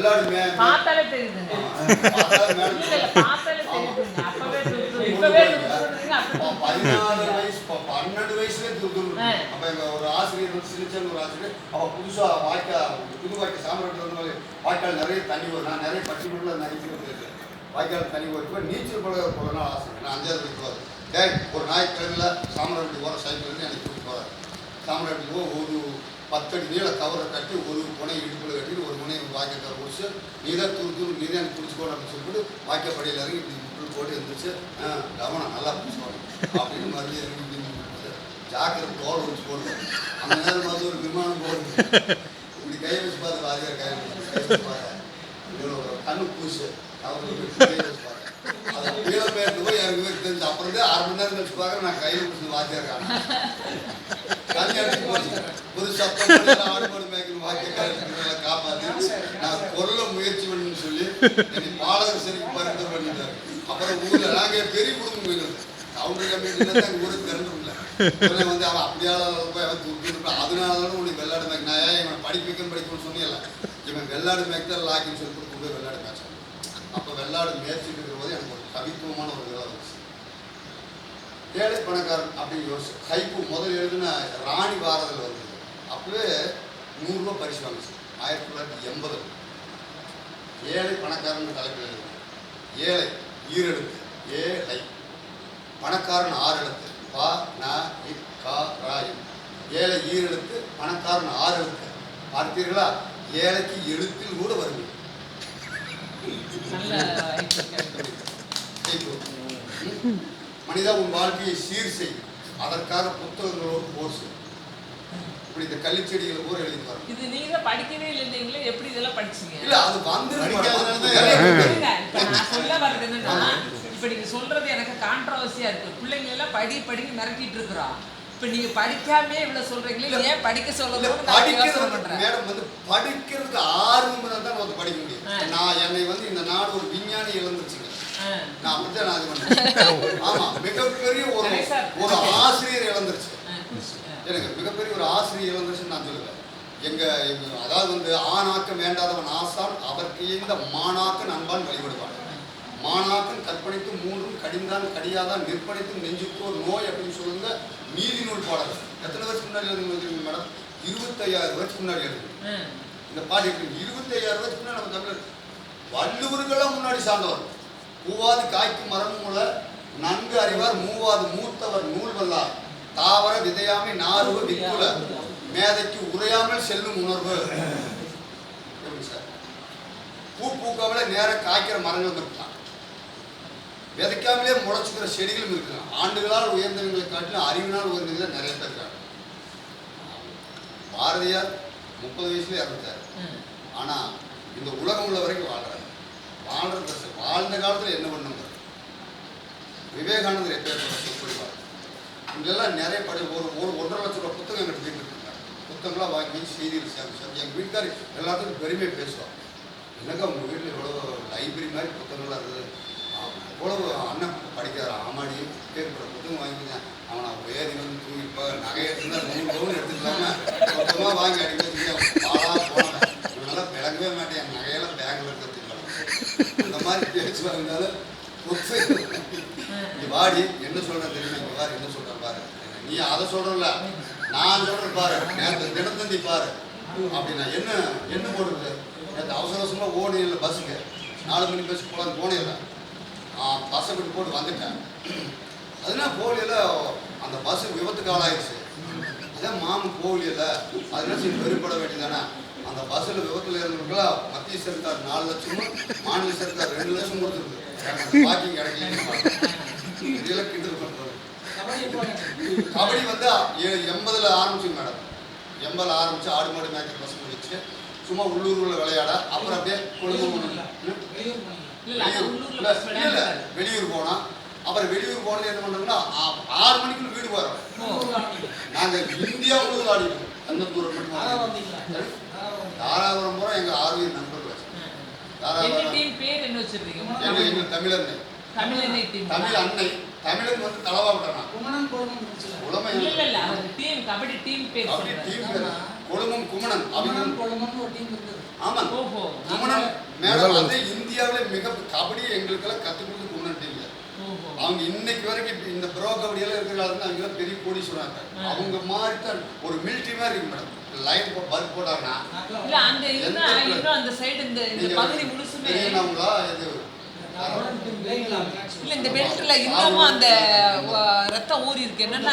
நான் இருப்பேன். பார்த்தாலே தெரியுதுங்க. பார்த்தாலே தெரியுதுங்க. அப்பவே இப்பவே அப்ப பதினாலு வயசு பன்னெண்டு வயசுல துருதுரு ஆ. அப்ப எங்க ஒரு ஆசிரியர் வந்து சிரிச்சன் ஒரு ஆசிரியர் அவ புதுசா வாய்க்கா புது வாய்க்கா சாமராட்டு வந்து வாய்க்கால் நிறைய தண்ணி வரும். நான் நிறைய பட்டிமன்ற பேர் வாய்க்கால் தண்ணி வரும் நீச்சல் பழக போகணும் நான் அஞ்சாவது வயசு டேய் ஒரு ஞாயிற்றுக்கிழமையில சாமராட்டி போகிற சைக்கிள் எனக்கு கூட்டிட்டு போ ஒரு பத்தடி நீள கவரை கட்டி ஒரு முனை இடுப்பில் கட்டி ஒரு முனை வாக்கியத்தை முடிச்சு நீ தான் தூர் தூர் நீ தான் எனக்கு அப்படின்னு சொல்லிட்டு வாக்கியப்படியில் இறங்கி இப்படி முட்டு போட்டு இருந்துச்சு ஆ கவனம் நல்லா பிடிச்சிக்கோணும் அப்படின்னு மறுபடியும் இறங்கி இப்படி நின்னுட்டு, ஜாக்கிரதை தோல் வச்சு போடுது. அந்த நேரம் பார்த்து ஒரு விமானம் போடுது. இப்படி கை வச்சு பார்த்து வாதியார் கை வச்சு பார்த்தேன் கண்ணு பூசு. அவர் கை வச்சு அது போய் எனக்கு பேர் தெரிஞ்சு அப்புறம் அரை மணி நேரம் கழிச்சு பார்க்க நான் கையில் பிடிச்சி வாத்தியார் காணேன் புது காப்பாத்தி நான் கொல்ல முயற்சி பண்ணணும்னு சொல்லி பாலகர் சரிக்கு பண்ணிட்டாரு அப்புறம் ஊர்ல நாங்க பெரிய குடும்பம் போயிடுது கவுண்டர் ஊருக்கு வந்து அவன் அப்படியால போய் அவன் அதனால உனக்கு வெள்ளாடு மேய்க்க நான் இவன் படிக்க படிக்கணும்னு சொன்னியல இவன் வெள்ளாடு மேய்க்க லாக்கின்னு சொல்லி கொடுத்து வெள்ளாடு அப்போ வெள்ளாடு மேய்ச்சிட்டு இருக்கிற போது எனக்கு ஒரு கவித்துவமான ஏழை பணக்காரன் அப்படின்னு யோசிச்சு ஹைப்பு முதல் எழுதின ராணி பாரதில் வந்தது. அப்பவே நூறுரூவா பரிசு வாங்கிச்சு. ஆயிரத்தி தொள்ளாயிரத்தி எண்பது ஏழை பணக்காரன் தலைப்பில் எழுதுனேன் ஏழை ஈரெழுத்து. ஏழை பணக்காரன் ஆறு எழுத்து பா ந இ கா ராய் ஏழை ஈரெழுத்து பணக்காரன் ஆறு எழுத்து பார்த்தீர்களா? ஏழைக்கு எழுத்தில் கூட வருது நல்ல ஐடியா. மனிதா உன் வாழ்க்கையை சீர் செய். அதற்காக புத்தகங்களோடு போர் செய். இப்படி இந்த கள்ளிச்செடிகளை கூட எழுதி பாருங்க இது நீங்க தான் படிக்கவே இல்லைங்களே எப்படி இதெல்லாம் படிச்சீங்க? இல்ல அது வந்து சொல்ல வர்றது என்னன்னா இப்ப நீங்க சொல்றது எனக்கு கான்ட்ரவர்சியா இருக்கு. பிள்ளைங்க எல்லாம் படி படின்னு மிரட்டிட்டு இருக்கிறோம் இப்ப நீங்க படிக்காமே இவ்வளவு சொல்றீங்களே ஏன் படிக்க யோசனை படிக்கிறது மேடம் வந்து படிக்கிறதுக்கு ஆர்வம் தான் வந்து படிக்க முடியும். நான் என்னை வந்து இந்த நாடு ஒரு விஞ்ஞானி இழந்துச்சுங்க. நான் அப்படித்தான் நான் இது பண்ணேன். ஆமா மிகப்பெரிய ஒரு. ஒரு ஆசிரியர் இழந்துருச்சு. எனக்கு மிகப்பெரிய ஒரு ஆசிரியர் இழந்துருச்சுன்னு நான் சொல்லுவேன் எங்க எங்க- அதாவது வந்து ஆணாக்கம் வேண்டாதவன் ஆசான் அவருக்கு இந்த மாணாக்கன் அன்பான் வழிபடுவான். மாணாக்கன் கற்பனைத்து மூன்றும் கடிந்தான் கடியாதான் நிற்பனைத்து நெஞ்சுக்கோர் நோய் அப்படின்னு சொல்லுங்க நீதி நூல் பாடல். எத்தனை வருஷம் முன்னாடி எழுதுங்க மேடம்? இருபத்தையாயிரம் வருஷம் முன்னாடி எழுதுங்க. இந்த பாட்டு இருபத்தையாயிரம் வருஷம் முன்னாடி நம்ம தமிழர் வள்ளுவர்களாம் முன்னாடி சார்ந்தவர். பூவாது காய்க்கும் மரம் மூல நன்கு அறிவார் மூவாது மூத்தவர் நூல் வல்லார் தாவர விதையாமை நாறுவ விக்குல மேதைக்கு உரையாமல் செல்லும் உணர்வு. பூ பூக்காமலே நேர காய்க்கிற மரங்கள் இருக்கலாம். விதைக்காமலே முளைச்சுக்கிற செடிகளும் இருக்கலாம். ஆண்டுகளால் உயர்ந்தவங்களை காட்டிலும் அறிவினால் உயர்ந்தவங்களை நிறைய பேர் இருக்காங்க. பாரதியார் முப்பது வயசுல இறந்துட்டார். ஆனா இந்த உலகம் உள்ள வரைக்கும் வாழ்றாரு. வாழ்றது பிரச்சனை வாழ்ந்த காலத்தில் என்ன பண்ணுங்க? விவேகானந்தர் எப்பேற்பட்ட சொற்பொழிவார் இங்கெல்லாம் நிறைய படி ஒரு ஒரு ஒன்றரை லட்சம் ரூபா புத்தகம் எங்கிட்ட இருக்காங்க புத்தகங்களாக வாங்கி செய்தியில் சேர்ந்து சேர்ந்து எங்கள் வீட்டுக்கார் எல்லாத்துக்கும் பெருமை பேசுவார். எனக்கு அவங்க வீட்டில் இவ்வளோ லைப்ரரி மாதிரி புத்தகங்களாக இருக்குது. இவ்வளவு அண்ணன் படிக்கிறார்? ஆமாடி பேர்பட புத்தகம் வாங்கிங்க அவனை வேதி வந்து தூங்கிப்பா நகையை இருந்தால் மூணு பவுன் மொத்தமாக வாங்கி அடிக்க மாதிரி பேச்சு வாங்கினாலும் இங்க வாடி என்ன சொல்றேன் தெரியுமா இங்க பாரு என்ன சொல்றேன் பாரு. நீ அதை சொல்றல நான் சொல்றேன் பாரு. நேற்று தினத்தந்தி பாரு. அப்படின்னா என்ன என்ன போடுறது? நேற்று அவசர அவசரமாக ஓடி இல்லை பஸ்ஸுக்கு. நாலு மணி பஸ் போகலான்னு போனே இல்லை பஸ்ஸை விட்டு போட்டு வந்துட்டேன். அதனால போகலையில அந்த பஸ்ஸு விபத்துக்கு ஆளாயிருச்சு. அதான் மாமன் போகலையில அதனால சரி பெருப்பட வேண்டியதானே அந்த பஸ்ஸில் விபத்தில் இருந்தவங்களா மத்திய சர்க்கார் நாலு லட்சமும் மாநில சர்க்கார் ரெண்டு லட்சம் கொடுத்துருக்கு வாக்கிங் கிடைக்கல இதெல்லாம் கிண்டல் பண்றது கபடி வந்து எண்பதுல ஆரம்பிச்சு மேடம் எண்பதுல ஆரம்பிச்சு ஆடு மாடு மேய்க்கிற பசங்க வச்சு சும்மா உள்ளூர்ல விளையாட அப்புறம் அப்படியே அது வெளியூர் உள்ளூர்ல அப்புறம் வெளியூர் போனது என்ன பண்றோம்னா ஆ- ஆறு மணிக்குள்ள வீடு வரோம் நாங்க இந்தியா முழுவதும் ஆடிட்டோம். தந்தத்தூர் மட்டும் தாராபுரம் பூரா எங்க ஆர்வீர் நண்பர்கள் தாராபுரம். டீம் பேர் என்ன வச்சிருக்கீங்க? எங்க தமிழர் தமிழ் என்ன டீம் தமிழ் அன்னை தமிழன் வந்து தலவா விட்டானா? உலமை இல்ல. இல்ல இல்ல அவர் டீம் கபடி டீம் பேர் அப்படி சொல்றேன் டீம் பேரு. கொழுமம் குமணன். அவங்க குமணன் கொழுமன் ஒரு டீம் இருந்தது. ஆமாம். ஓஹோ. குமணன் முதல் மேடம் வந்து- இந்தியாவிலே மிக கபடி எங்களுக்கெல்லாம் கொடுத்து ஓஹோ அவங்க இன்னைக்கு வரைக்கும் இந்த ப்ரோ கபடியெல்லாம் இருக்கிறாங்க அவங்க பெரிய கோடீஸ்வரன் ஆ. அவங்க மாதிரி தான் ஒரு மிலிட்ரி மாதிரி இருக்கு மேடம். லைன் பல்ப் போட்டாங்கன்னா இல்ல அந்த இன்னும் இன்னும் அந்த சைடு இந்த பகுதி முழுசுமே. தெரியணுங்களா இது இல்ல இல்ல இந்த பெல்ட்ல இன்னமும் அந்த ரத்தம் ஊறி இருக்கு என்னன்னா